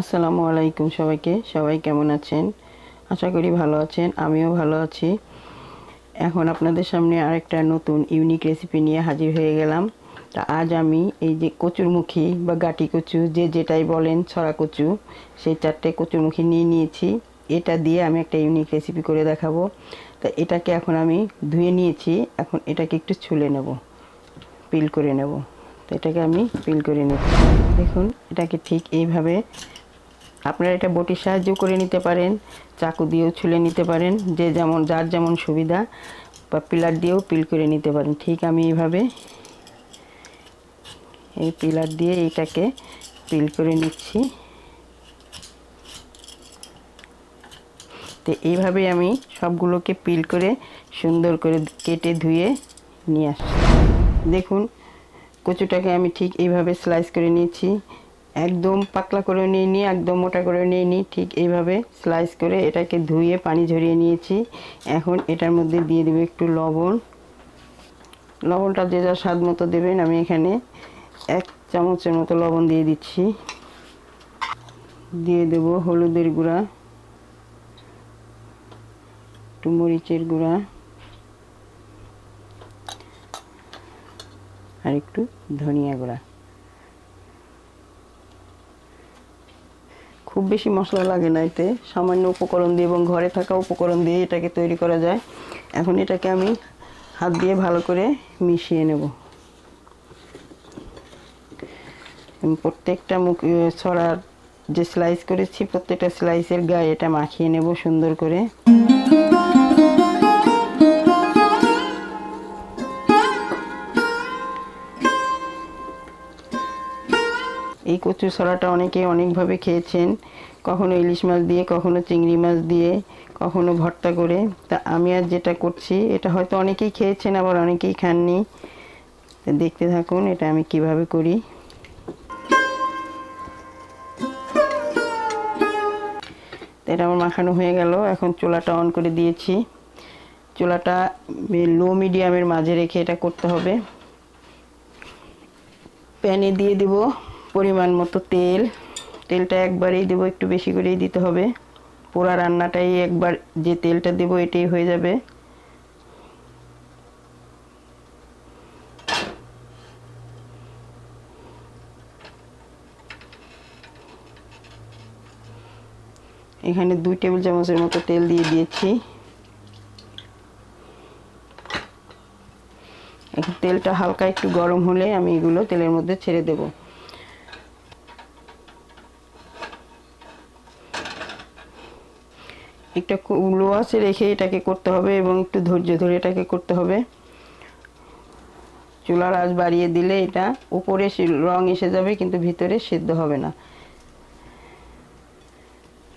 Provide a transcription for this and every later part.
আসসালামু আলাইকুম সবাইকে। সবাই কেমন আছেন? আশা করি ভালো আছেন, আমিও ভালো আছি। এখন আপনাদের সামনে আরেকটা নতুন ইউনিক রেসিপি নিয়ে হাজির হয়ে গেলাম। তা আজ আমি এই যে কচুরমুখী বা গাটি কচু, যে যেটাই বলেন ছড়া কচু, সেই চারটে কচুরমুখী নিয়ে নিয়েছি। এটা দিয়ে আমি একটা ইউনিক রেসিপি করে দেখাবো। তা এটাকে এখন আমি ধুয়ে নিয়েছি। এখন এটাকে একটু ছুলে নেব পিল করে নেব। তো এটাকে আমি পিল করে নিচ্ছি। দেখুন, এটাকে ঠিক এইভাবে আপনারা এটা বটির সাহায্য করে নিতে পারেন, চাকু দিয়েও ছুলে নিতে পারেন, যে যেমন, যার যেমন সুবিধা, বা পিলার দিয়েও পিল করে নিতে পারেন। ঠিক আমি এইভাবে এই পিলার দিয়ে এইটাকে পিল করে নিচ্ছি। তো এইভাবেই আমি সবগুলোকে পিল করে সুন্দর করে কেটে ধুয়ে নিয়ে আসছি। দেখুন, কচুটাকে আমি ঠিক এইভাবে স্লাইস করে নিয়েছি। একদম পাতলা করে নিয়ে নিই একদম মোটা করে নিয়ে নিই ঠিক এইভাবে স্লাইস করে এটাকে ধুয়ে পানি ঝরিয়ে নিয়েছি। এখন এটার মধ্যে দিয়ে দেবে একটু লবণ। লবণটা যে যা স্বাদ মতো দেবেন, আমি এখানে এক চামচের মতো লবণ দিয়ে দিচ্ছি। দিয়ে দেব হলুদের গুঁড়া, একটু মরিচের গুঁড়া, আর একটু ধনিয়া গুঁড়া। খুব বেশি মশলা লাগে না এতে। সামান্য উপকরণ দিয়ে এবং ঘরে থাকা উপকরণ দিয়ে এটাকে তৈরি করা যায়। এখন এটাকে আমি হাত দিয়ে ভালো করে মিশিয়ে নেব। প্রত্যেকটা মুখ ছড়ার যে স্লাইস করেছি, প্রত্যেকটা স্লাইসের গায়ে এটা মাখিয়ে নেব সুন্দর করে। কচু ছড়াটা অনেকে অনেকভাবে খেয়েছেন। কখনো ইলিশ মাছ দিয়ে, কখনো চিংড়ি মাছ দিয়ে, কখনো ভর্তা করে। তা আমি আর যেটা করছি, এটা হয়তো অনেকেই খেয়েছেন, আবার অনেকেই খাননি। দেখতে থাকুন এটা আমি কীভাবে করি। এটা আমার মাখানো হয়ে গেল। এখন চুলাটা অন করে দিয়েছি। চুলাটা লো মিডিয়ামের মাঝে রেখে এটা করতে হবে। প্যানে দিয়ে দিব পরিমাণ মতো তেল। তেলটা একবারেই দেবো, একটু বেশি করেই দিতে হবে। পোড়া রান্নাটাই একবার যে তেলটা দেবো, এটাই হয়ে যাবে। এখানে দুই টেবিল চামচের মতো তেল দিয়ে দিয়েছি। তেলটা হালকা একটু গরম হলে আমি এগুলো তেলের মধ্যে ছেড়ে দেব। একটা লো আছে রেখে এটাকে করতে হবে এবং একটু ধৈর্য ধরে এটাকে করতে হবে। চুলার আঁচ বাড়িয়ে দিলে এটা উপরে রং এসে যাবে, কিন্তু ভিতরে সেদ্ধ হবে না।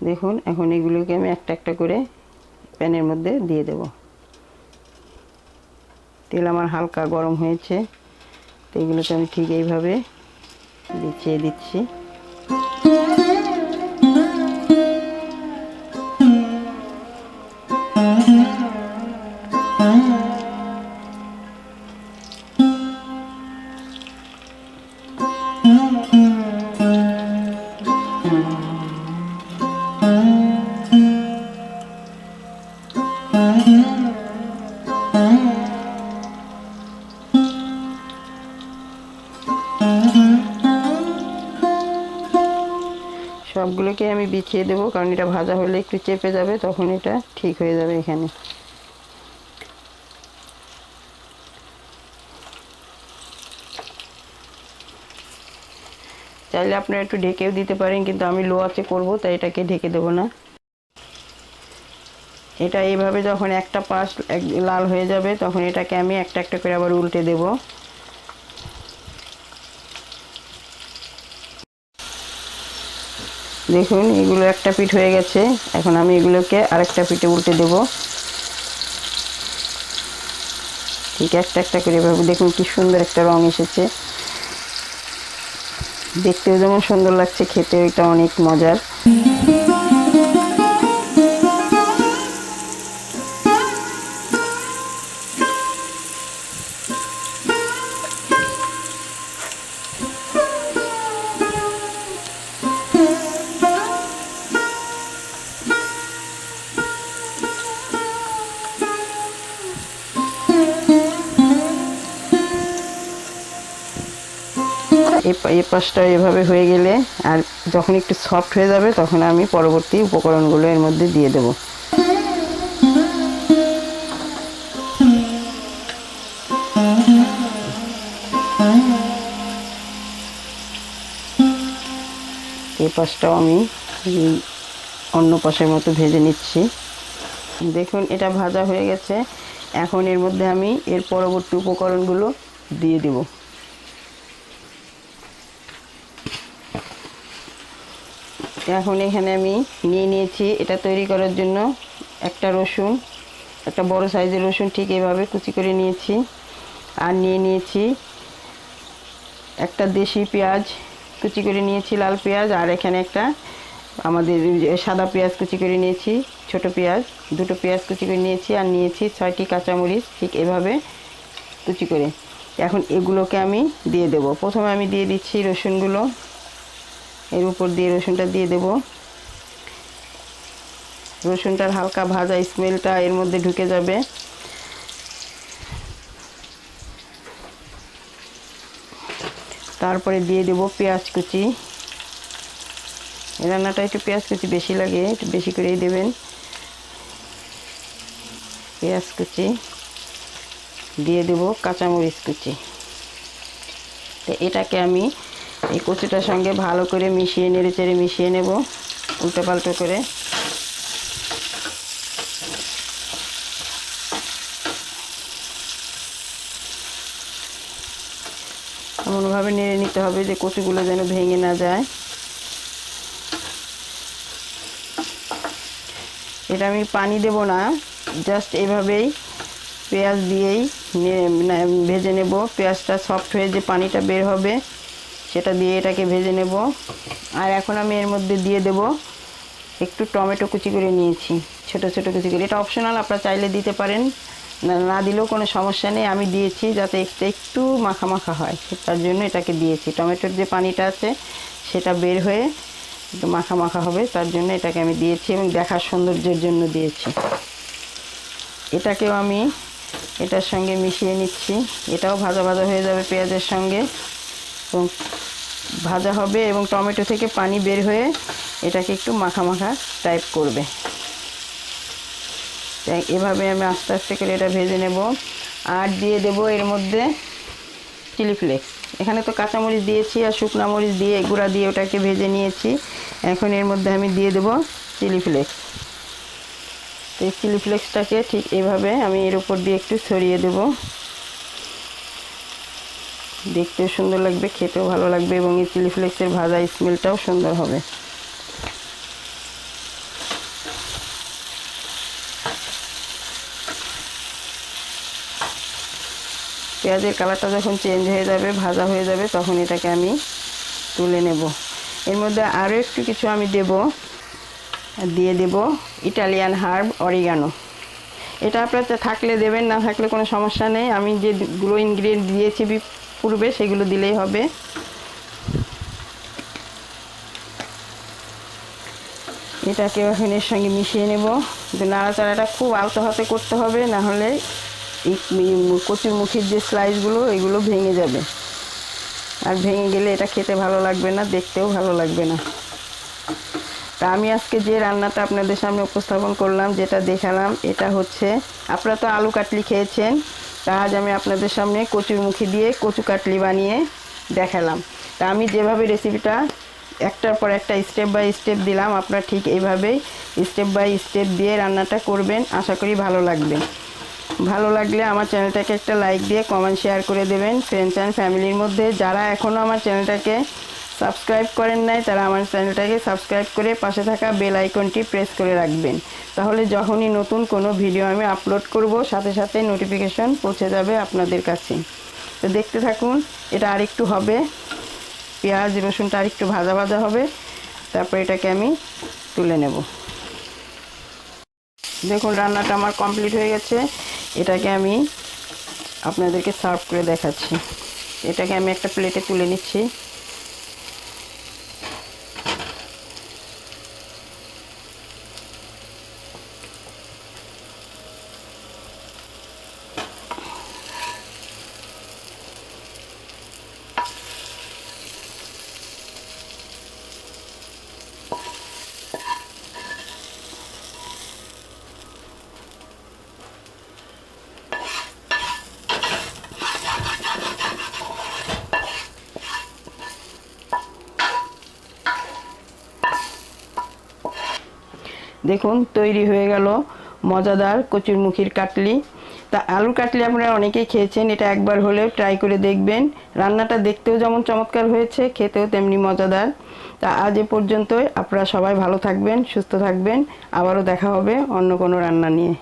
দেখুন, এখন এগুলোকে আমি একটা একটা করে প্যানের মধ্যে দিয়ে দেব। তেল আমার হালকা গরম হয়েছে, তো এগুলোকে আমি ঠিক এইভাবে বিছিয়ে দিচ্ছি। বিছিয়ে দেবো, কারণ এটা ভাজা হলে একটু চেপে যাবে, তখন এটা ঠিক হয়ে যাবে এখানে। চাইলে আপনারা একটু ঢেকেও দিতে পারেন, কিন্তু আমি লো আছে করব, তাই এটাকে ঢেকে দেবো না। এটা এইভাবে যখন একটা পাশ লাল হয়ে যাবে, তখন এটাকে আমি একটা একটা করে আবার উল্টে দেবো। দেখুন, এগুলো একটা পিঠ হয়ে গেছে। এখন আমি এগুলোকে আরেকটা পিঠে উল্টে দেব। ঠিক একটা একটা করে এভাবে, দেখুন কি সুন্দর একটা রং এসেছে। দেখতেও যেমন সুন্দর লাগছে, খেতেও এটা অনেক মজার। এই পাশটা এভাবে হয়ে গেলে আর যখন একটু সফট হয়ে যাবে তখন আমি পরবর্তী উপকরণগুলো এর মধ্যে দিয়ে দেবো। এই পাশটাও আমি অন্য পাশের মতো ভেজে নিচ্ছি। দেখুন, এটা ভাজা হয়ে গেছে। এখন এর মধ্যে আমি এর পরবর্তী উপকরণগুলো দিয়ে দেব। এখন এখানে আমি নিয়ে নিয়েছি। এটা তৈরি করার জন্য একটা রসুন, একটা বড় সাইজের রসুন ঠিক এভাবে কুচি করে নিয়েছি আর নিয়ে নিয়েছি একটা দেশি পেঁয়াজ কুচি করে নিয়েছি, লাল পেঁয়াজ আর এখানে একটা আমাদের সাদা পেঁয়াজ কুচি করে নিয়েছি, ছোট পেঁয়াজ, দুটো পেঁয়াজ কুচি করে নিয়েছি আর নিয়েছি ছয়টি কাঁচামরিচ ঠিক এভাবে কুচি করে। এখন এগুলোকে আমি দিয়ে দেব। প্রথমে আমি দিয়ে দিচ্ছি রসুনগুলো। এর উপর দিয়ে রসুনটা দিয়ে দেব। রসুনটার হালকা ভাজা স্মেলটা এর মধ্যে ঢুকে যাবে। তারপরে দিয়ে দেব পেঁয়াজ কুচি। রান্নাটা একটু পেঁয়াজ কুচি বেশি লাগে, একটু বেশি করেই দেবেন। পেঁয়াজ কুচি দিয়ে দেব কাঁচামরিচ কুচি। তো এটাকে আমি এই কচুটার সঙ্গে ভালো করে মিশিয়ে নেড়ে চেড়ে মিশিয়ে নেব উল্টো পাল্টো করে। এমনভাবে নেড়ে নিতে হবে যে কচুগুলো যেন ভেঙে না যায়। এটা আমি পানি দেব না, জাস্ট এভাবেই পেঁয়াজ দিয়েই ভেজে নেব। পেঁয়াজটা সফট হয়ে যে পানিটা বের হবে সেটা দিয়ে এটাকে ভেজে নেব। আর এখন আমি এর মধ্যে দিয়ে দেব একটু টমেটো কুচি করে নিয়েছি, ছোট ছোট কুচি করে। এটা অপশনাল আপনারা চাইলে দিতে পারেন। না দিলেও কোনো সমস্যা নেই। আমি দিয়েছি যাতে একটু একটু মাখা মাখা হয়। তার জন্য এটাকে দিয়েছি। টমেটোর যে পানিটা আছে, সেটা বের হয়ে একটু মাখা মাখা হবে। তার জন্য এটাকে আমি দিয়েছি এবং দেখার সৌন্দর্যের জন্য দিয়েছি। এটাকেও আমি এটার সঙ্গে মিশিয়ে নিচ্ছি। এটাও ভাজা ভাজা হয়ে যাবে পেঁয়াজের সঙ্গে। এবং ভাজা হবে এবং টমেটো থেকে পানি বের হয়ে এটাকে একটু মাখা মাখা টাইপ করবে। এভাবে আমি আস্তে আস্তে করে এটা ভেজে নেব। আর দিয়ে দেব এর মধ্যে চিলি ফ্লেক্স এখানে তো কাঁচামরিচ দিয়েছি আর শুকনা মরিচ দিয়ে, গুঁড়া দিয়ে ওটাকে ভেজে নিয়েছি। এখন এর মধ্যে আমি দিয়ে দেব চিলি ফ্লেক্স তো এই চিলি ফ্লেক্সটাকে ঠিক এইভাবে আমি এর উপর দিয়ে একটু ছড়িয়ে দেব। দেখতেও সুন্দর লাগবে, খেতেও ভালো লাগবে এবং এই চিলি ফ্লেক্সের ভাজা স্মেলটাও সুন্দর হবে। পেঁয়াজের কালারটা যখন চেঞ্জ হয়ে যাবে, ভাজা হয়ে যাবে, তখন এটাকে আমি তুলে নেব। এর মধ্যে আরও একটু কিছু আমি দেব, দিয়ে দেব ইটালিয়ান হার্ব অরিগানো। এটা আপনার থাকলে দেবেন, না থাকলে কোনো সমস্যা নেই। আমি যেগুলো ইনগ্রিডিয়েন্ট দিয়েছি পূর্বে সেগুলো দিলেই হবে। এটাকে এখন এর সঙ্গে মিশিয়ে নেব। নাড়াচাড়াটা খুব আলতো হাতে করতে হবে, না হলে কচুর মুখির যে স্লাইসগুলো এগুলো ভেঙে যাবে। আর ভেঙে গেলে এটা খেতে ভালো লাগবে না, দেখতেও ভালো লাগবে না। তা আমি আজকে যে রান্নাটা আপনাদের সামনে উপস্থাপন করলাম, যেটা দেখালাম, এটা হচ্ছে, আপনারা তো আলু কাটলি খেয়েছেন তা আজ আমি আপনাদের সামনে কচুর মুখি দিয়ে কচু কাটলি বানিয়ে দেখালাম। তা আমি যেভাবে রেসিপিটা একটার পর একটা স্টেপ বাই স্টেপ দিলাম, আপনারা ঠিক এইভাবেই স্টেপ বাই স্টেপ দিয়ে রান্নাটা করবেন। আশা করি ভালো লাগবে। ভালো লাগলে আমার চ্যানেলটাকে একটা লাইক দিয়ে কমেন্ট শেয়ার করে দেবেন। ফ্রেন্ডস অ্যান্ড ফ্যামিলির মধ্যে যারা এখনও আমার চ্যানেলটাকে সাবস্ক্রাইব করেন নাই তারা আমার চ্যানেলটাকে সাবস্ক্রাইব করে পাশে থাকা বেল আইকনটি প্রেস করে রাখবেন। তাহলে যখনই নতুন কোনো ভিডিও আমি আপলোড করব, সাথে সাথে নোটিফিকেশন পৌঁছে যাবে আপনাদের কাছে। তো দেখতে থাকুন, এটা আরেকটু হবে। পেঁয়াজ, রসুনটা আরেকটু ভাজা ভাজা হবে। তারপর এটাকে আমি তুলে নেব। দেখুন, রান্নাটা আমার কমপ্লিট হয়ে গেছে। এটাকে আমি আপনাদেরকে সার্ভ করে দেখাচ্ছি। এটাকে আমি একটা প্লেটে তুলে নিচ্ছি। দেখুন, তৈরি হয়ে গেল মজাদার কচুরমুখির কাটলি। তা আলুর কাটলি আপনারা অনেকেই খেয়েছেন, এটা একবার হলেও ট্রাই করে দেখবেন। রান্নাটা দেখতেও যেমন চমৎকার হয়েছে, খেতেও তেমনি মজাদার। তা আজ এ পর্যন্তই, আপনারা সবাই ভালো থাকবেন, সুস্থ থাকবেন। আবারও দেখা হবে অন্য কোনো রান্না নিয়ে।